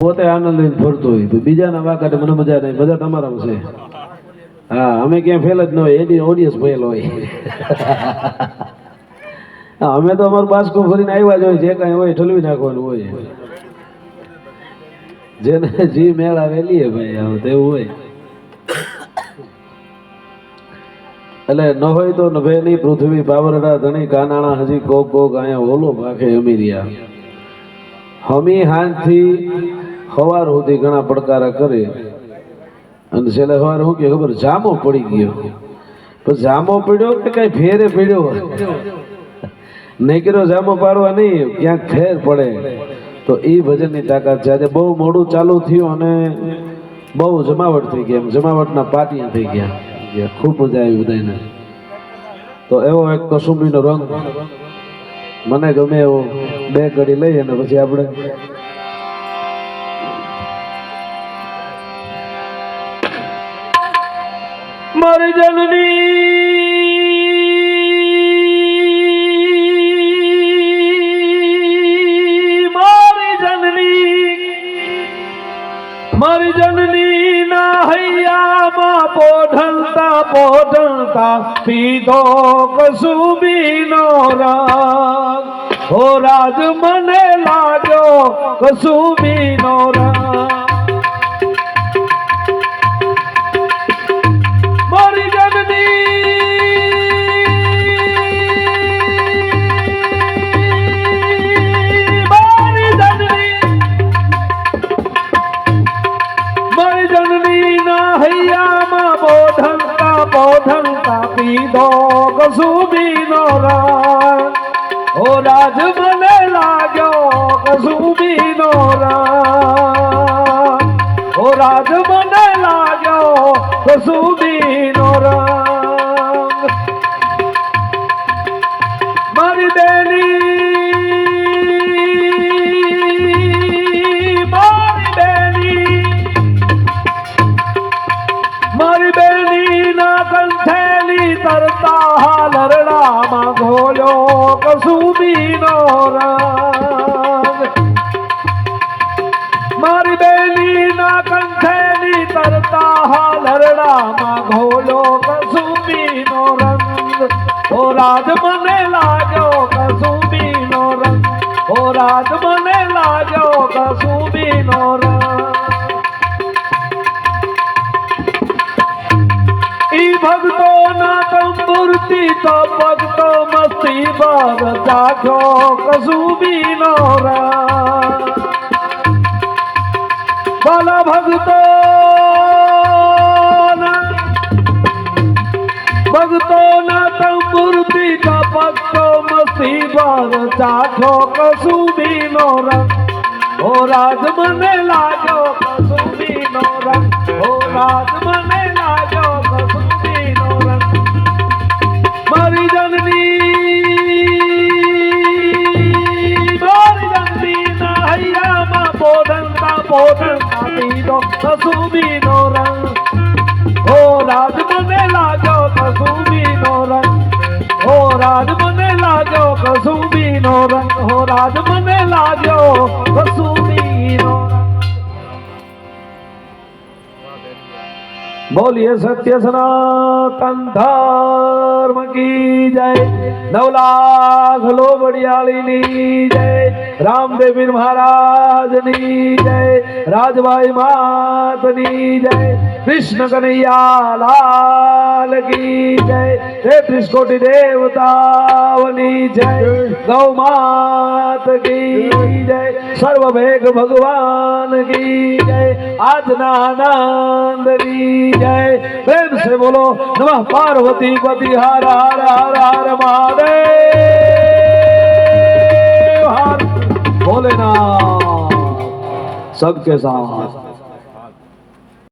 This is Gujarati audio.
પોતે આનંદ લઈને ફરતો હોય બીજાના વાકાટે મને મજા નહીં બધા તમારામાં છે. હા, અમે ક્યાં ફેલ જ ન હોય, એની ઓડિયન્સ ફેલ હોય. અમે તો અમારું બાસકો ફરીને આવ્યા જ હોય, જે કાંઈ હોય ઠલવી નાખવાનું હોય. જેને જી મેળ આવેલી હે ભાઈ આવું તેવું હોય. એટલે ન હોય તો નભે નહીં, પૃથ્વી પાવરડા ધણી, કાનાણા, હજી કોક કોક અહીંયા ઓલો ભાખે અમીરિયા. હમી હાંજથી હવાર સુધી ઘણા પડકારા કરે. અને છેલ્લે સવાર શું કે ખબર, જામો પડી ગયો. પણ જામો પડ્યો કે કઈ ફેરે પડ્યો નહીં કર્યો, જામો પાડવા નહીં, ક્યાંક ફેર પડે. તો એ ભજનની તાકાત છે. આજે બહુ મોડું ચાલુ થયું અને બહુ જમાવટ થઈ ગઈ એમ. જમાવટના પાટિયા થઈ ગયા. ખૂબ મજા આવી બધાને તો એવો એક કસુંબીનો રંગ. મને ગમે એવો બે ઘડી લઈ અને પછી આપણે મારી જનની મારી જનની મારી જનની ના હૈયામાં પોઢણતા પોઢણતા પીધો કસુબી નો રંગ. હો રાજ મને લાગ્યો કસુમી નો મારી જનની મારી જનની મારી જનની ના હૈયામાં બોધનતા પીધો કસુમી નો રંગ ઓ રાજ મને લાગ્યો કસુબી નો ઓ રાજ મને લાગ્યો કસુબી કસુબી નો રાગ. મારી બેલી ના કંઠેલી તરતા હાલરડામાં ઘોલો કસુબી નો રંગ. ઓ રાજ, મને લાગ્યો કસુબી નો રંગ. ઓ રાજ, મને લાગ્યો કસુબી નો રંગ. ભક્તો ના તંદુરતી તો ભક્તો મસ્તી પર જાગો કસુબી નો ભલા ભક્તો ભક્તો ના તંદુરતી તો ભક્તો મસ્તી પર જાજો કસુબી નો રાજ મને લાગ્યો કસુબી નો રંગ ઓ રાજ મને કસુબી નો રંગ ઓ રાજ મને લાગ્યો કસુબી નો રંગ ઓ રાજ મને લાગ્યો કસુબી નો રંગ હો રાજ મને લાગ્યો કસુબી નો બોલીએ સત્ય સનાતન ધર્મ કી જય. નવલાખ લોબડિયાળીની જય. રામદેવી મહારાજની જય રાજભાઈ માતની જય કૃષ્ણ કનૈયા લાલ કી જય તેત્રીસ કોટી દેવતાઓની જય ગૌ માત કી જય સર્વ ભેગ ભગવાન કી જય આજના આનંદની જય પ્રેમ से બોલો નમઃ પાર્વતી પતિ હર હર હર હર મહાદેવ सबके साथ